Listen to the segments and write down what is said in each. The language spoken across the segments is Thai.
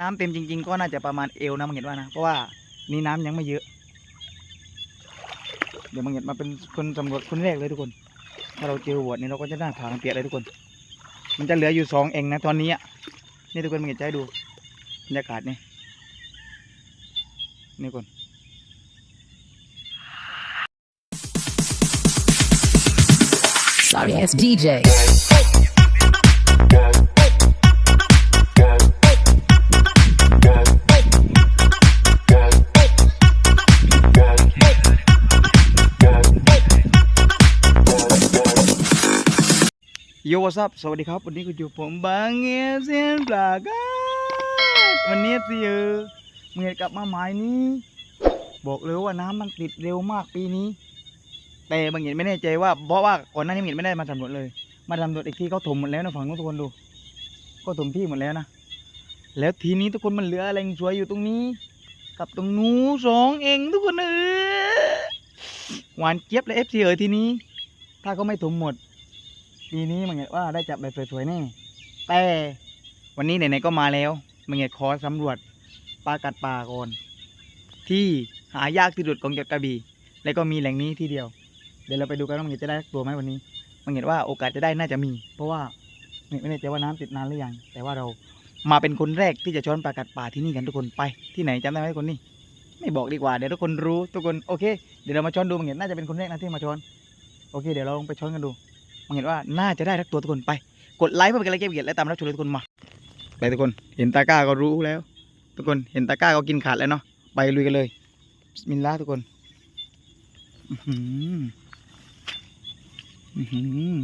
น้ำเต็มจริง ๆ ก็น่าจะประมาณเอวนะมังเห็นว่านะ เพราะว่านี่น้ำยังไม่เยอะ เดี๋ยวมังเห็นมาเป็นคนสำรวจคนแรกเลยทุกคน ถ้าเราเจอหัวดนี่เราก็จะหน้าผางเปียกเลยทุกคน มันจะเหลืออยู่สองเองนะตอนนี้อะนี่ทุกคนมังเห็นให้ดูบรรยากาศนี่นี่คน Sorry ass DJ. Yo what's up สวัสดีครับ วันนี้ก็อยู่ผมบางเงี้ยเซียนปลากาดวันนี้สิเออเมื่อกลับมาหมายนี้ บอกเลยว่าน้ำมันติดเร็วมากปีนี้ แต่บางเห็นไม่แน่ใจว่าเพราะว่าก่อนหน้านี้บางเห็นไม่ได้มาสำรวจเลย มาสำรวจอีกที่เขาถมหมดแล้วนะฝั่งนู้นทุกคนดู ก็ถมที่หมดแล้วนะ แล้วทีนี้ทุกคนมันเหลืออะไรสวยอยู่ตรงนี้ กับตรงนู้นสองเองทุกคนเออหวานเจี๊ยบเลยเอฟซีเอ๋ทีนี้ ถ้าเขาไม่ถมหมด ปีนี้มันเห็นว่าได้จับแบบสวยๆแน่แต่วันนี้ไหนๆก็มาแล้วมันเห็นขอสำรวจปลากัดป่าก่อนที่หายากที่สุดของจังหวัดกระบี่แล้วก็มีแหล่งนี้ที่เดียว เดี๋ยวเราไปดูกันว่ามันจะได้ตัวไหมวันนี้มันเห็นว่าโอกาสจะได้น่าจะมี เพราะว่าไม่แน่ใจว่าน้ำติดนานหรือยังแต่ว่าเรามาเป็นคนแรกที่จะช้อนปลากัดป่าที่นี่กันทุกคนไปที่ไหนจำได้ไหมคนนี้ไม่บอกดีกว่าเดี๋ยวทุกคนรู้ทุกคนโอเค เดี๋ยวเรามาช้อนดูมันเห็นน่าจะเป็นคนแรกนะที่มาช้อนโอเค เดี๋ยวเราลองไปช้อนกันดู มันเห็นว่าน่าจะได้ทักตัวทุกคนไป กดไลค์เพื่อเป็นกำลังใจให้เกียรติและตามรับชมเลยทุกคนมา ไปทุกคนเห็นตาก้าก็รู้แล้ว ทุกคนเห็นตาก้าก็กินขาดแล้วเนาะไปลุยกันเลยบิสมิลลาทุกคนอื้อหืออื้อหือ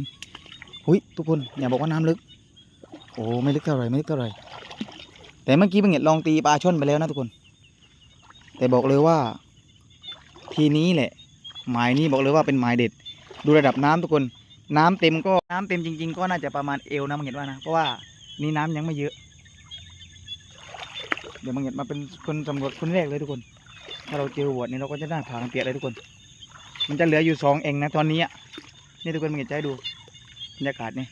หุยทุกคนอย่าบอกว่าน้ำลึก โอ้ไม่ลึกเท่าไหร่ไม่ลึกเท่าไหร่แต่เมื่อกี้มันเห็นลองตีปลาช่อนไปแล้วนะทุกคน แต่บอกเลยว่า ทีนี้แหละ หมายนี้บอกเลยว่าเป็นหมายเด็ด ดูระดับน้ำทุกคน น้ำเต็มก็น้ำเต็มจริง ๆ ก็น่าจะประมาณเอวนะมังเห็นว่านะ เพราะว่านี่น้ำยังไม่เยอะ เดี๋ยวมังเห็นมาเป็นคนสำรวจคนแรกเลยทุกคน ถ้าเราเจอหัวดนี่เราก็จะหน้าผางเปียกเลยทุกคน มันจะเหลืออยู่สองเองนะตอนนี้อะนี่ทุกคนมังเห็นให้ดูบรรยากาศนี่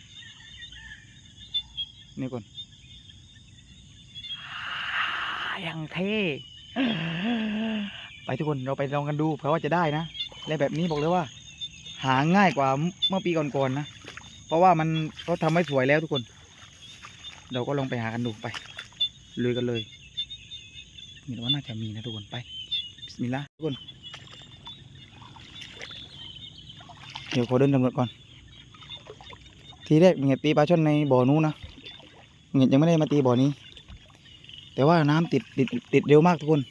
นี่ทุกคนอย่างเท่ไปทุกคนเราไปลองกันดูเพราะว่าจะได้นะและแบบนี้บอกเลยว่า หาง่ายกว่าเมื่อปีก่อนๆนะเพราะว่ามันเขาทำไว้สวยแล้วทุกคน เราก็ลองไปหากันดูไปลุยกันเลยมีว่าน่าจะมีนะทุกคนไปบิสมิลลาห์ทุกคน เดี๋ยวขอเดินสำรวจก่อน ทีแรกเงียตีปลาช่อนในบ่อนู้นนะเงียยังไม่ได้มาตีบ่อนี้ แต่ว่าน้ำติดติดติดเร็วมากทุกคน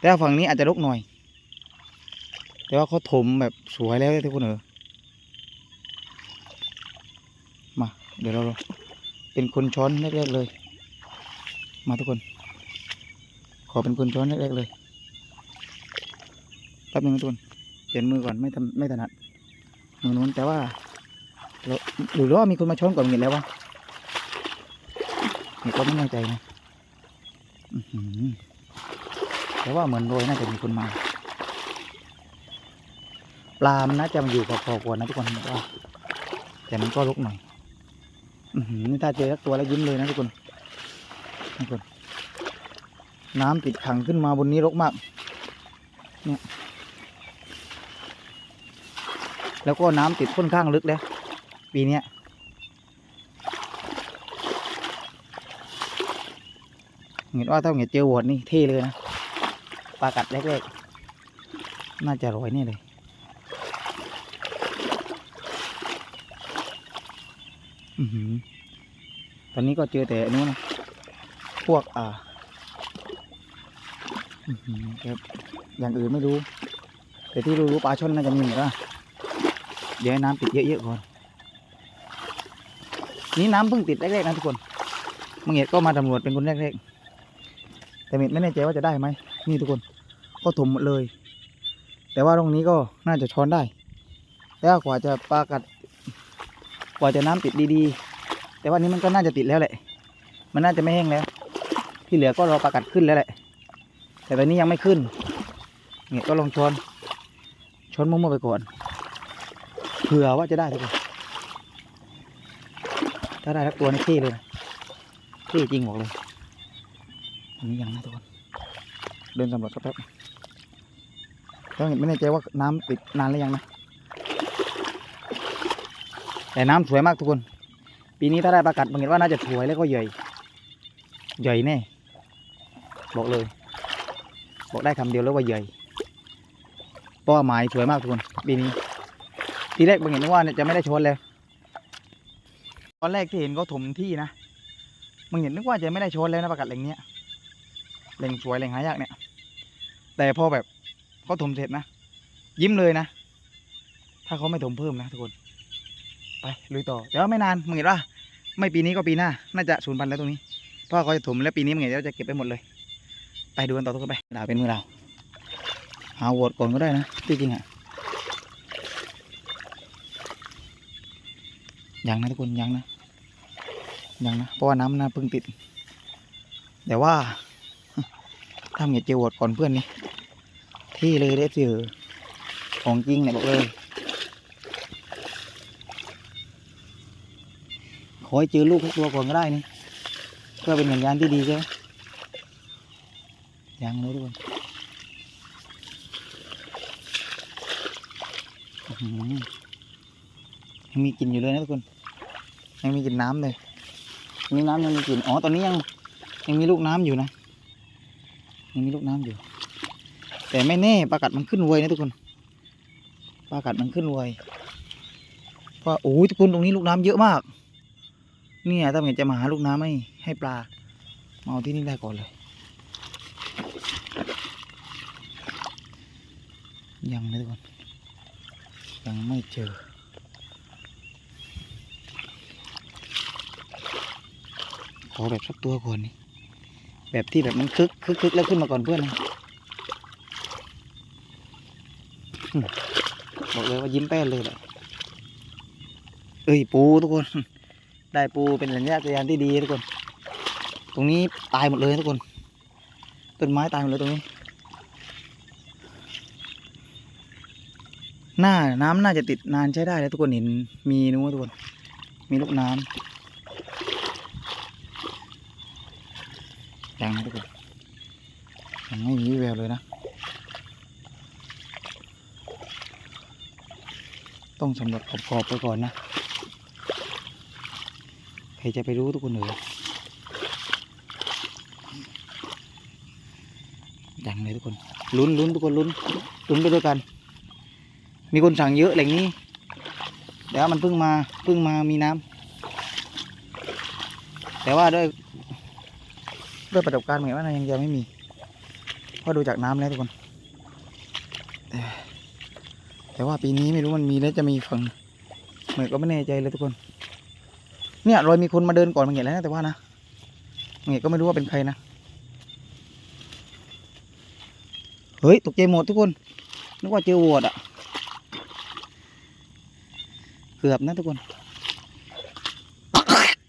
แต่ฝั่งนี้อาจจะรกหน่อย แต่ว่าเขาถมแบบสวยแล้วทุกคนเออมา เดี๋ยวเราเป็นคนช้อนแรกๆเลย มาทุกคน ขอเป็นคนช้อนแรกๆเลยแป๊บนึงทุกคนเปลี่ยนมือก่อนไม่ทำไม่ถนัดมือนู้นแต่ว่าเราหรือว่ามีคนมาช้อนก่อนเห็นแล้ววะนี่ก็ไม่แน่ใจนะแต่ว่าเหมือนโรยน่าจะมีคนมา ปลามันน่าจะมาอยู่พอควรนะทุกคนแต่มันก็ลุกหน่อยอืนี่ถ้าเจอสักตัวแล้วยิ้มเลยนะทุกคนทุกคน น้ำติดขังขึ้นมาบนนี้รกมาก เนี่ย แล้วก็น้ำติดค่อนข้างลึกแล้วปีเนี้ยเห็นว่าถ้าเห็นเจอวอดนี่เท่เลยนะ ปลากัดแรกๆ น่าจะรอยนี่เลย อือหือ ตอนนี้ก็เจอแต่อันนู้นนะพวกอ่าครับอย่างอื่นไม่รู้ แต่ที่รู้รู้ปลาช่อนน่าจะมีหมดนะเดี๋ยวให้น้ำติดเยอะๆก่อน นี่น้ำเพิ่งติดแรกๆนะทุกคนมังเอกก็มาตำรวจเป็นคนแรกๆ แต่เม็ดไม่แน่ใจว่าจะได้ไหม นี่ทุกคน ก็ถมหมดเลย แต่ว่าตรงนี้ก็น่าจะช้อนได้แต่ว่ากว่าจะปลากัด กว่าจะน้ำติดดีๆ แต่ว่านี้มันก็น่าจะติดแล้วแหละ มันน่าจะไม่แห้งแล้ว ที่เหลือก็รอปลากัดขึ้นแล้วแหละ แต่ตอนนี้ยังไม่ขึ้น เนี่ยก็ลองช้อนช้อนมั่วๆไปก่อน เผื่อว่าจะได้ทุกคนถ้าได้ทักตัวนี่เท่เลยนะเท่จริงบอกเลย อันนี้ยังนะทุกคน เดินสำรวจแป๊บก็ไม่แน่ใจว่าน้ำติดนานหรือยังนะ แต่น้ำสวยมากทุกคน ปีนี้ถ้าได้ประกาศบังเห็นว่าน่าจะสวยแล้วก็ใหญ่ ใหญ่แน่ บอกเลย บอกได้คำเดียวแล้วว่าใหญ่เพราะว่าหมายสวยมากทุกคน ปีนี้ ทีแรกบังเห็นว่าจะไม่ได้ชนเลยตอนแรกที่เห็นเขาถมที่นะบังเห็นนึกว่าจะไม่ได้ชนแล้วนะประกาศแหล่งเนี้ยแหล่งสวยแหล่งหายากเนี่ย แต่พอแบบเขาถมเสร็จนะ ยิ้มเลยนะ ถ้าเขาไม่ถมเพิ่มนะทุกคน ไปลุยต่อเดี๋ยวไม่นานมึงเห็นว่าไม่ปีนี้ก็ปีหน้า น่าจะสูญพันธุ์แล้วตรงนี้เพราะว่าเขาจะถมแล้วปีนี้มึงเห็นเดี๋ยวจะเก็บไปหมดเลย ไปดูกันต่อทุกคนไปดาวเป็นมือเราหาโหวตก่อนก็ได้นะที่จริงอะยังนะทุกคนยังนะยังนะเพราะว่าน้ำน่าพิ่งติด แต่ว่าถ้าเงียเจอโหวตก่อนเพื่อนนี่ที่เลยได้เจอของจริงเนี่ยบอกเลย อให้เจอลูกทุกตัวก่อนก็ได้นี่เพื่อเป็นสัญญาณที่ดีใช่ไหมยังเลยทุกคนยังมีกลิ่นอยู่เลยนะทุกคน ยังมีกลิ่นน้ำเลยนี่น้ำยังมีกลิ่นอ๋อตอนนี้ยังยังมีลูกน้ำอยู่นะยังมีลูกน้ำอยู่ แต่ไม่แน่ปลากัดมันขึ้นไวนะทุกคนปลากัดมันขึ้นไวเพราะโอ้ยทุกคนตรงนี้ลูกน้ำเยอะมาก เนี่ยถ้าเกิดจะมาหาลูกน้ำให้ให้ปลามาเอาที่นี่ได้ก่อนเลย ยังเลยทุกคนยังไม่เจอขอแบบสักตัวก่อนนี่แบบที่แบบมันคึกคึกคึกแล้วขึ้นมาก่อนเพื่อนนะบอกเลยว่ายิ้มแป้นเลยแหละเอ้ยปูทุกคน ได้ปูเป็นสัญญาณสัญญาณที่ดีทุกคน ตรงนี้ตายหมดเลยทุกคน ต้นไม้ตายหมดเลยตรงนี้ หน้าน้ำน่าจะติดนานใช้ได้แล้วทุกคนเห็นมีนู้นทุกคน มีลูกน้ำยังนะทุกคนยังไม่มีวี่แววเลยนะ ต้องสำรวจขอบๆไปก่อนนะ ครจะไปรู้ทุกคนเหรอยังเลยทุกคน ลุ้นลุ้นทุกคนลุ้นลุ้นไปด้วยกัน มีคนสั่งเยอะแหล่งนี้แต่ว่ามันเพิ่งมาเพิ่งมามีน้ำแต่ว่าด้วยด้วยประสบการณ์เหมือนว่ายังจะไม่มีเพราะดูจากน้ำแล้วทุกคนแต่แต่ว่าปีนี้ไม่รู้มันมีแล้วจะมีฝั่งเหมือนก็ไม่แน่ใจเลยทุกคน เนี่ยรอยมีคนมาเดินก่อนมันเห็นแล้วนะแต่ว่านะมันเห็นก็ไม่รู้ว่าเป็นใครนะเฮ้ยตกใจหมดทุกคนนึกว่าเจอโหวดอะเกือบนะทุกคน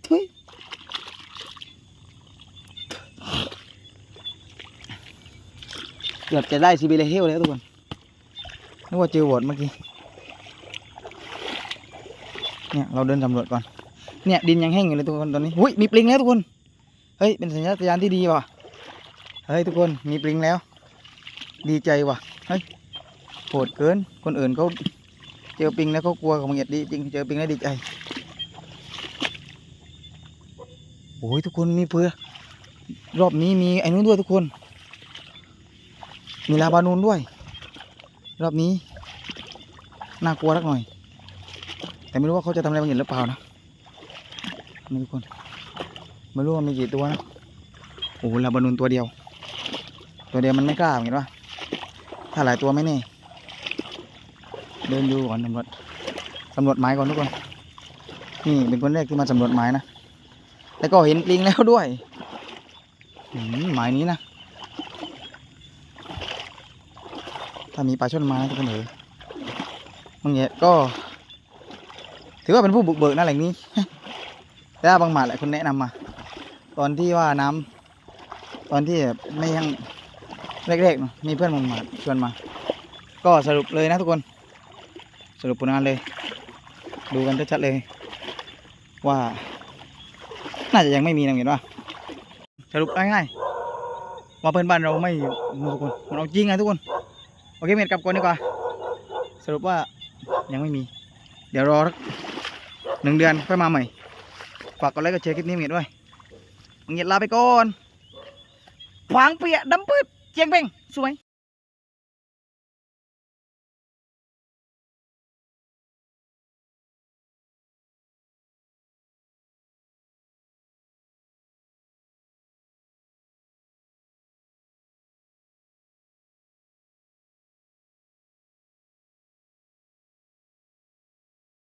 เฮ้ยเกือบจะได้ซีบีเลเฮลแล้วทุกคนนึกว่าเจอโหวดเมื่อกี้เนี่ยเราเดินสำรวจก่อน เนี่ยดินยังแห้งอยู่เลยทุกคนตอนนี้หุ้ยมีปลิงแล้วทุกคน เฮ้ยเป็นสัญญาณที่ดีว่ะ เฮ้ยทุกคนมีปลิงแล้ว ดีใจว่ะ เฮ้ยโหดเกิน คนอื่นเขาเจอปลิงแล้วเขากลัวของเงียดดีจริงเจอปลิงแล้วดีใจ โอ้ยทุกคนมีเพื่อ รอบนี้มีไอ้นู้นด้วยทุกคน มีลาบานูนด้วย รอบนี้น่ากลัวสักหน่อย แต่ไม่รู้ว่าเขาจะทำอะไรบางอย่างหรือเปล่านะ นี่ทุกคนไม่รู้ว่ามีกี่ตัวนะโอ้โหลาบานูนตัวเดียว ตัวเดียวมันไม่กล้าเห็นปะถ้าหลายตัวไม่แน่เดินดูก่อนสำรวจสำรวจไม้ก่อนทุกคนนี่เป็นคนแรกที่มาสำรวจไม้นะแล้วก็เห็นปลิงแล้วด้วยอืมไม้นี้นะ ถ้ามีปลาช่อนไม้ทุกคนเอ๋ยบางอย่างก็ ถือว่าเป็นผู้บุกเบิกนะแหล่งนี้ แต่ว่าบางหมาดแหละคนแนะนำมา ตอนที่ว่าน้ำตอนที่ไม่ยังแรกๆมีเพื่อนบางหมาดชวนมา ก็สรุปเลยนะทุกคน สรุปผลงานเลย ดูกันชัดๆเลย ว่า น่าจะยังไม่มีนะเห็นว่าสรุปง่ายว่าเพื่อนบ้านเราไม่ทุกคนมันเอาจริงไงทุกคนโอเคเมียดกลับก่อนดีกว่า สรุปว่ายังไม่มี เดี๋ยวรอสักหนึ่งเดือนค่อยมาใหม่ ฝากกดไลค์กดแชร์คลิปนี้เมียดด้วยเงียลาไปก่อนขวางเปียดำปืดเจียงเป่งสวย